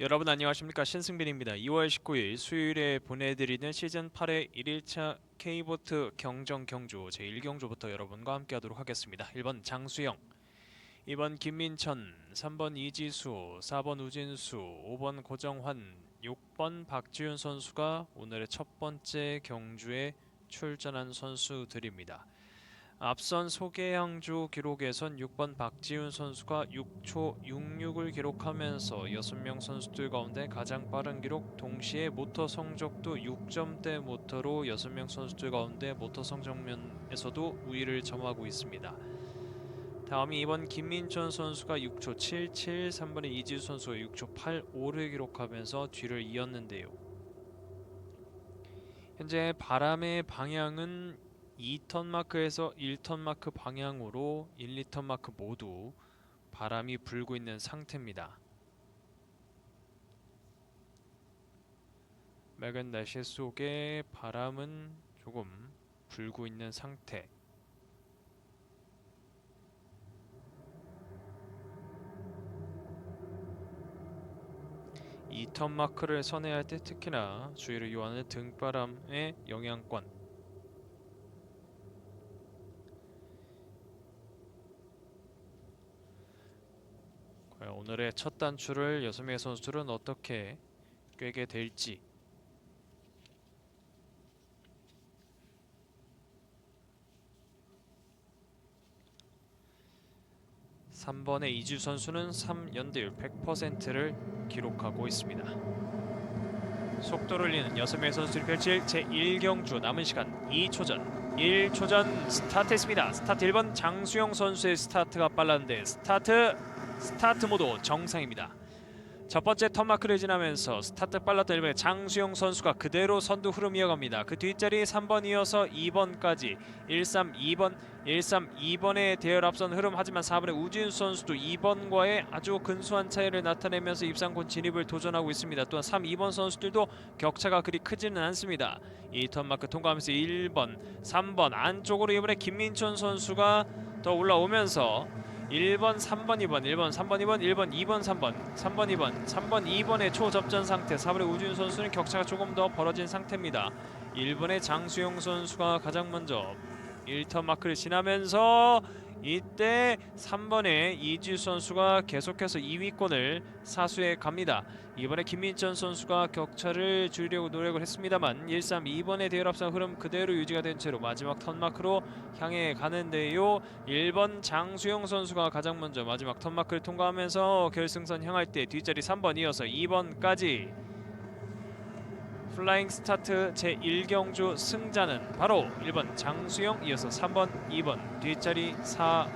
여러분 안녕하십니까 신승빈입니다. 2월 19일 수요일에 보내드리는 시즌 8의 1일차 K보트 경정 경주 제1경주부터 여러분과 함께하도록 하겠습니다. 1번 장수영, 2번 김민천, 3번 이지수, 4번 우진수, 5번 고정환, 6번 박지윤 선수가 오늘의 첫 번째 경주에 출전한 선수들입니다. 앞선 소개양주 기록에선 6번 박지훈 선수가 6초 66을 기록하면서 6명 선수들 가운데 가장 빠른 기록 동시에 모터 성적도 6점대 모터로 6명 선수들 가운데 모터 성적면에서도 우위를 점하고 있습니다. 다음이 2번 김민천 선수가 6초 77, 3번의 이지수 선수가 6초 85를 기록하면서 뒤를 이었는데요. 현재 바람의 방향은 2턴 마크에서 1턴 마크 방향으로 1, 2턴 마크 모두 바람이 불고 있는 상태입니다. 맑은 날씨 속에 바람은 조금 불고 있는 상태. 이턴 마크를 선회할 때 특히나 주의를 요하는 등바람의 영향권 오늘의 첫 단추를 명의 선수들은 어떻게 꿰게 될지 삼번의 이주 선수는 3연대율 100%를 기록하고 있습니다. 속도를 여섯 명의 선수들이 펼칠 제1경주 남은 시간 2초 전 1초 전 스타트했습니다. 스타트 1번 장수영 선수의 스타트가 빨랐는데 스타트 스타트 모드 정상입니다. 첫 번째 턴마크를 지나면서 스타트 빨랐던 1번의 장수영 선수가 그대로 선두 흐름 이어갑니다. 그 뒷자리 3번 이어서 2번까지 132번 132번의 대열 앞선 흐름 하지만 4번의 우진수 선수도 2번과의 아주 근소한 차이를 나타내면서 입상권 진입을 도전하고 있습니다. 또한 3, 2번 선수들도 격차가 그리 크지는 않습니다. 이 턴마크 통과하면서 1번, 3번 안쪽으로 이번에 김민천 선수가 더 올라오면서 1번, 3번, 2번, 1번, 3번, 2번, 1번, 2번, 3번, 3번, 2번, 3번, 2번의 초접전 상태. 4번의 우준 선수는 격차가 조금 더 벌어진 상태입니다. 1번의 장수영 선수가 가장 먼저 1턴 마크를 지나면서 이때 3번의 이주 선수가 계속해서 2위권을 사수해 갑니다. 이번에 김민천 선수가 격차를 줄이려고 노력을 했습니다만 1-3 2번의 대열 앞선 흐름 그대로 유지가 된 채로 마지막 턴마크로 향해 가는데요. 1번 장수영 선수가 가장 먼저 마지막 턴마크를 통과하면서 결승선 향할 때 뒷자리 3번 이어서 2번까지 플라잉 스타트 제1경주 승자는 바로 1번 장수영 이어서 3번, 2번 뒷자리 4,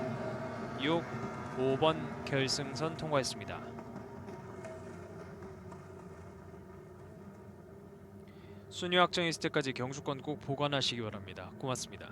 6, 5번 결승선 통과했습니다. 순위 확정이 있을 때까지 경주권 꼭 보관하시기 바랍니다. 고맙습니다.